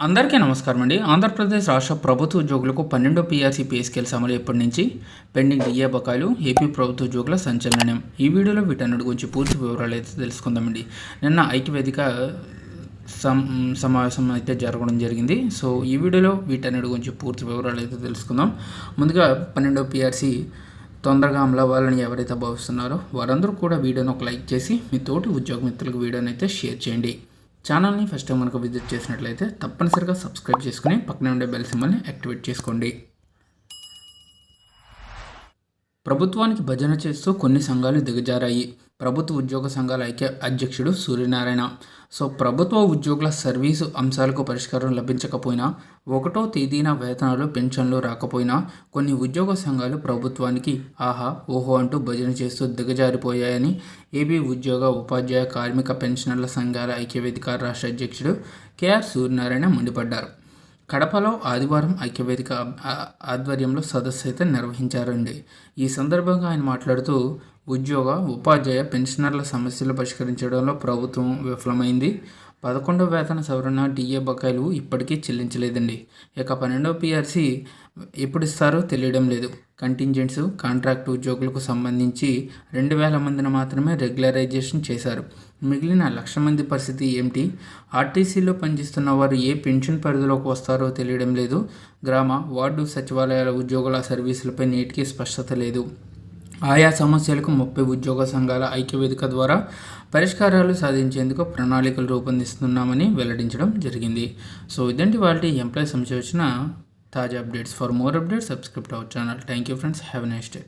అందరికీ నమస్కారం అండి. ఆంధ్రప్రదేశ్ రాష్ట్ర ప్రభుత్వ ఉద్యోగులకు పన్నెండో పీఆర్సీ పే స్కేల్స్ అమలు ఎప్పటి నుంచి? పెండింగ్ డిఏ బకాయిలు ఏపీ ప్రభుత్వ ఉద్యోగుల సంచలనం. ఈ వీడియోలో వీటన్నిటి గురించి పూర్తి వివరాలు అయితే తెలుసుకుందామండి. నిన్న ఐక్యవేదిక సం సమావేశం అయితే జరగడం జరిగింది. సో ఈ వీడియోలో వీటన్నిటి గురించి పూర్తి వివరాలు అయితే తెలుసుకుందాం. ముందుగా పన్నెండో పీఆర్సీ తొందరగా అమలవ్వాలని ఎవరైతే భావిస్తున్నారో వారందరూ కూడా వీడియోని ఒక లైక్ చేసి మీ తోటి ఉద్యోగ మిత్రులకు వీడియోని అయితే షేర్ చేయండి. ఛానల్ని ఫస్ట్ టైం మనకు విజిట్ చేసినట్లయితే తప్పనిసరిగా సబ్స్క్రైబ్ చేసుకుని పక్కనే ఉండే బెల్ సింబల్ని యాక్టివేట్ చేసుకోండి. ప్రభుత్వానికి భజన చేస్తూ కొన్ని సంఘాలు దిగజారాయి. ప్రభుత్వ ఉద్యోగ సంఘాల ఐక్య అధ్యక్షుడు సూర్యనారాయణ. సో ప్రభుత్వ ఉద్యోగుల సర్వీసు అంశాలకు పరిష్కారం లభించకపోయినా ఒకటో తేదీన వేతనాలు పెన్షన్లు రాకపోయినా కొన్ని ఉద్యోగ సంఘాలు ప్రభుత్వానికి ఆహా ఓహో అంటూ భజన చేస్తూ దిగజారిపోయాయని ఏబీ ఉద్యోగ ఉపాధ్యాయ కార్మిక పెన్షనర్ల సంఘాల ఐక్యవేదిక రాష్ట్ర అధ్యక్షుడు కేఆర్ సూర్యనారాయణ మండిపడ్డారు. కడపలో ఆదివారం ఐక్యవేదిక ఆధ్వర్యంలో సదస్సు అయితే నిర్వహించారండి. ఈ సందర్భంగా ఆయన మాట్లాడుతూ ఉద్యోగ ఉపాధ్యాయ పెన్షనర్ల సమస్యలు పరిష్కరించడంలో ప్రభుత్వం విఫలమైంది. పదకొండవ వేతన సవరణ డిఏ బకాయిలు ఇప్పటికీ చెల్లించలేదండి. ఇక పన్నెండవ పిఆర్సీ ఎప్పుడు ఇస్తారో తెలియడం లేదు. కంటింజెంట్స్ కాంట్రాక్ట్ ఉద్యోగులకు సంబంధించి రెండు వేల మందిని మాత్రమే రెగ్యులరైజేషన్ చేశారు. మిగిలిన లక్ష మంది పరిస్థితి ఏమిటి? ఆర్టీసీలో పనిచేస్తున్న వారు ఏ పెన్షన్ పరిధిలోకి వస్తారో తెలియడం లేదు. గ్రామ వార్డు సచివాలయాల ఉద్యోగుల సర్వీసులపై నేటికి స్పష్టత లేదు. ఆయా సమస్యలకు ముప్పై ఉద్యోగ సంఘాల ఐక్యవేదిక ద్వారా పరిష్కారాలు సాధించేందుకు ప్రణాళికలు రూపొందిస్తున్నామని వెల్లడించడం జరిగింది. సో ఇదంటి వాళ్ళ ఎంప్లాయీ సంబంధించిన తాజా updates. For more updates subscribe our channel. Thank you friends. Have next day.